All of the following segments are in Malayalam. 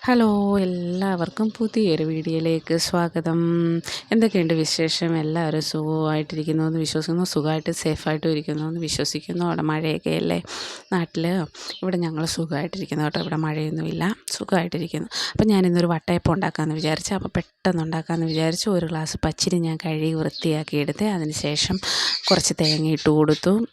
ഹലോ എല്ലാവർക്കും പുതിയൊരു വീഡിയോയിലേക്ക് സ്വാഗതം. എന്തൊക്കെയുണ്ട് വിശേഷം? എല്ലാവരും സുഖമായിട്ടിരിക്കുന്നു എന്ന് വിശ്വസിക്കുന്നു. സുഖമായിട്ട് സേഫായിട്ടും ഇരിക്കുന്നു എന്ന് വിശ്വസിക്കുന്നു. അവിടെ മഴയൊക്കെ അല്ലേ? നാട്ടിൽ ഇവിടെ ഞങ്ങൾ സുഖമായിട്ടിരിക്കുന്നു കേട്ടോ. ഇവിടെ മഴയൊന്നുമില്ല. സുഖമായിട്ടിരിക്കുന്നു. അപ്പം ഞാനിന്നൊരു വട്ടയപ്പം ഉണ്ടാക്കാമെന്ന് വിചാരിച്ചു. അപ്പോൾ പെട്ടെന്ന് ഉണ്ടാക്കാമെന്ന് വിചാരിച്ചു. ഒരു ഗ്ലാസ് പച്ചരി ഞാൻ കഴുകി വൃത്തിയാക്കി എടുത്ത് അതിന് ശേഷം കുറച്ച് തേങ്ങ ഇട്ട് കൊടുത്തു.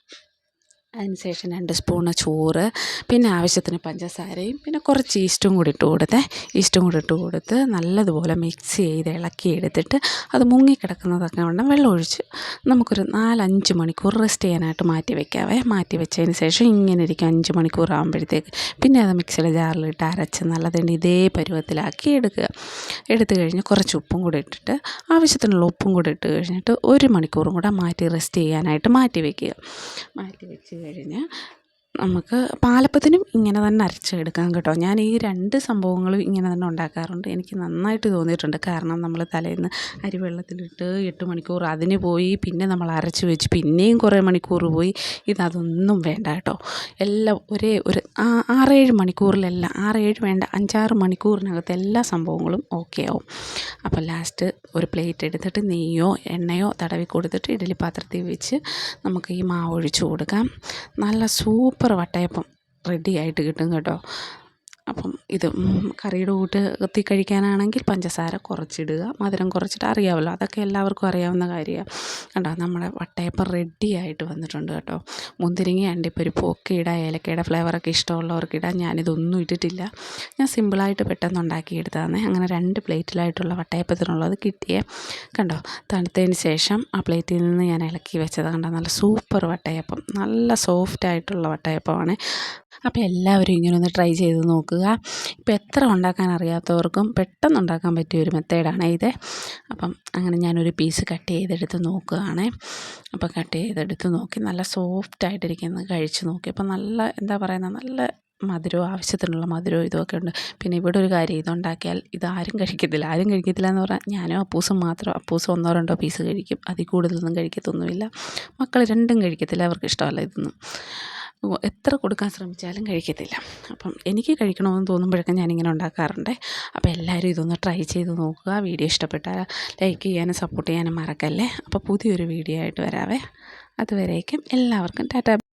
അതിന് ശേഷം രണ്ട് സ്പൂണ് ചോറ് പിന്നെ ആവശ്യത്തിന് പഞ്ചസാരയും പിന്നെ കുറച്ച് ഈസ്റ്റും കൂടി ഇട്ട് കൊടുത്തേ. ഈസ്റ്റും കൂടി ഇട്ട് കൊടുത്ത് നല്ലതുപോലെ മിക്സ് ചെയ്ത് ഇളക്കി എടുത്തിട്ട് അത് മുങ്ങിക്കിടക്കുന്നതൊക്കെ വേണം വെള്ളം ഒഴിച്ച് നമുക്കൊരു നാലഞ്ച് മണിക്കൂർ റെസ്റ്റ് ചെയ്യാനായിട്ട് മാറ്റി വെക്കാവേ. മാറ്റി വെച്ചതിന് ശേഷം ഇങ്ങനെ ഇരിക്കും. അഞ്ച് മണിക്കൂർ ആകുമ്പോഴത്തേക്ക് പിന്നെ അത് മിക്സിയുടെ ജാറിലിട്ട് അരച്ച് നല്ലതുണ്ട് ഇതേ പരുവത്തിലാക്കി എടുക്കുക. എടുത്തു കഴിഞ്ഞ് കുറച്ച് ഉപ്പും കൂടി ഇട്ടിട്ട് ആവശ്യത്തിനുള്ള ഉപ്പും കൂടി ഇട്ട് കഴിഞ്ഞിട്ട് ഒരു മണിക്കൂറും കൂടെ മാറ്റി റെസ്റ്റ് ചെയ്യാനായിട്ട് മാറ്റി വെക്കുക. മാറ്റി വെച്ച് കഴിഞ്ഞ് നമുക്ക് പാലപ്പത്തിനും ഇങ്ങനെ തന്നെ അരച്ചെടുക്കാം കേട്ടോ. ഞാൻ ഈ രണ്ട് സംഭവങ്ങളും ഇങ്ങനെ തന്നെ ഉണ്ടാക്കാറുണ്ട്. എനിക്ക് നന്നായിട്ട് തോന്നിയിട്ടുണ്ട്. കാരണം നമ്മൾ തലേന്ന് അരി വെള്ളത്തിലിട്ട് എട്ട് മണിക്കൂർ അതിന് പോയി പിന്നെ നമ്മൾ അരച്ച് വെച്ച് പിന്നെയും കുറേ മണിക്കൂർ പോയി. ഇതതൊന്നും വേണ്ട കേട്ടോ. എല്ലാം ഒരേ ഒരു ആറേഴ് മണിക്കൂറിലെല്ലാം ആറേഴ് വേണ്ട അഞ്ചാറ് മണിക്കൂറിനകത്ത് എല്ലാ സംഭവങ്ങളും ഓക്കെ ആവും. അപ്പോൾ ലാസ്റ്റ് ഒരു പ്ലേറ്റ് എടുത്തിട്ട് നെയ്യോ എണ്ണയോ തടവി കൊടുത്തിട്ട് ഇഡലി പാത്രത്തിൽ വെച്ച് നമുക്ക് ഈ മാവ് ഒഴിച്ച് കൊടുക്കാം. നല്ല സൂപ്പർ വട്ടയപ്പം റെഡി ആയിട്ട് കിട്ടും കേട്ടോ. അപ്പം ഇത് കറിയുടെ കൂട്ട് കത്തി കഴിക്കാനാണെങ്കിൽ പഞ്ചസാര കുറച്ചിടുക മധുരം കുറച്ചിട്ട് അറിയാമല്ലോ അതൊക്കെ എല്ലാവർക്കും അറിയാവുന്ന കാര്യമാണ്. കണ്ടോ നമ്മുടെ വട്ടയപ്പം റെഡി ആയിട്ട് വന്നിട്ടുണ്ട് കേട്ടോ. മുന്തിരിങ്ങ അണ്ടിപ്പരിപ്പ് ഒക്കെ ഇടാം ഏലക്കയുടെ ഫ്ലേവറൊക്കെ ഇഷ്ടമുള്ളവർക്ക് ഇടാം. ഞാനിതൊന്നും ഇട്ടിട്ടില്ല. ഞാൻ സിമ്പിളായിട്ട് പെട്ടെന്ന് ഉണ്ടാക്കിയെടുത്തതാണ്. അങ്ങനെ രണ്ട് പ്ലേറ്റിലായിട്ടുള്ള വട്ടയപ്പത്തിനുള്ളത് കിട്ടിയേ. കണ്ടോ തണുത്തതിന് ശേഷം ആ പ്ലേറ്റിൽ നിന്ന് ഞാൻ ഇളക്കി വെച്ചത് കണ്ടോ നല്ല സൂപ്പർ വട്ടയപ്പം നല്ല സോഫ്റ്റ് ആയിട്ടുള്ള വട്ടയപ്പമാണ്. അപ്പോൾ എല്ലാവരും ഇങ്ങനെ ഒന്ന് ട്രൈ ചെയ്ത് നോക്കുക. ഇപ്പോൾ എത്ര ഉണ്ടാക്കാൻ അറിയാത്തവർക്കും പെട്ടെന്ന് ഉണ്ടാക്കാൻ പറ്റിയ ഒരു മെത്തേഡാണ് ഇത്. അപ്പം അങ്ങനെ ഞാനൊരു പീസ് കട്ട് ചെയ്തെടുത്ത് നോക്കുകയാണ്. അപ്പോൾ കട്ട് ചെയ്തെടുത്ത് നോക്കി നല്ല സോഫ്റ്റ് ആയിട്ടിരിക്കുന്നത് കഴിച്ച് നോക്കി. അപ്പം നല്ല എന്താ പറയുന്നത് നല്ല മധുരവും ആവശ്യത്തിനുള്ള മധുരവും ഇതുമൊക്കെ ഉണ്ട്. പിന്നെ ഇവിടെ ഒരു കാര്യം ഇതുണ്ടാക്കിയാൽ ഇതാരും കഴിക്കത്തില്ല. ആരും കഴിക്കത്തില്ല എന്ന് പറഞ്ഞാൽ ഞാനും അപ്പൂസും മാത്രം അപ്പൂസും ഒന്നോ രണ്ടോ പീസ് കഴിക്കും. അതിൽ കൂടുതലൊന്നും കഴിക്കത്തൊന്നുമില്ല. മക്കൾ രണ്ടും കഴിക്കത്തില്ല. അവർക്ക് ഇഷ്ടമല്ല ഇതൊന്നും. എത്ര കൊടുക്കാൻ ശ്രമിച്ചാലും കഴിക്കത്തില്ല. അപ്പം എനിക്ക് കഴിക്കണമെന്ന് തോന്നുമ്പോഴൊക്കെ ഞാനിങ്ങനെ ഉണ്ടാക്കാറുണ്ട്. അപ്പോൾ എല്ലാവരും ഇതൊന്ന് ട്രൈ ചെയ്ത് നോക്കുക. വീഡിയോ ഇഷ്ടപ്പെട്ടാൽ ലൈക്ക് ചെയ്യാനും സപ്പോർട്ട് ചെയ്യാനും മറക്കല്ലേ? അപ്പോൾ പുതിയൊരു വീഡിയോ ആയിട്ട് വരാവേ. അതുവരേക്കും എല്ലാവർക്കും ടാറ്റ.